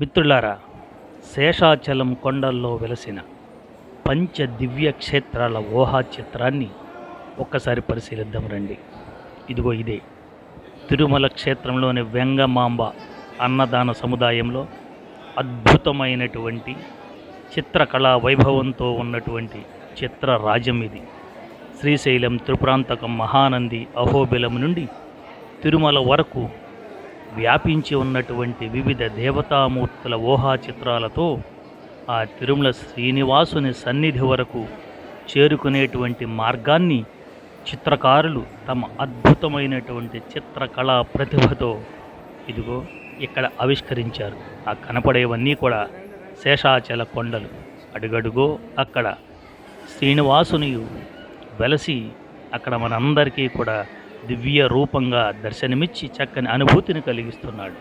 మిత్రులారా శేషాచలం కొండల్లో వెలసిన పంచ దివ్య క్షేత్రాల ఊహా చిత్రాన్ని ఒక్కసారి పరిశీలిద్దాం రండి. ఇదిగో ఇదే. తిరుమల క్షేత్రంలోని వెంగమాంబ అన్నదాన సముదాయంలో అద్భుతమైనటువంటి చిత్రకళా వైభవంతో ఉన్నటువంటి చిత్ర రాజ్యం ఇది. శ్రీశైలం త్రిపురాంతకం మహానంది అహోబిలం నుండి తిరుమల వరకు వ్యాపించి ఉన్నటువంటి వివిధ దేవతామూర్తుల ఊహా చిత్రాలతో ఆ తిరుమల శ్రీనివాసుని సన్నిధి వరకు చేరుకునేటువంటి మార్గాన్ని చిత్రకారులు తమ అద్భుతమైనటువంటి చిత్రకళా ప్రతిభతో ఇదిగో ఇక్కడ ఆవిష్కరించారు. ఆ కనపడేవన్నీ కూడా శేషాచల కొండలు. అడుగడుగో అక్కడ శ్రీనివాసుని వెలసి అక్కడ మనందరికీ కూడా దివ్య రూపంగా దర్శనమిచ్చి చక్కని అనుభూతిని కలిగిస్తున్నాడు.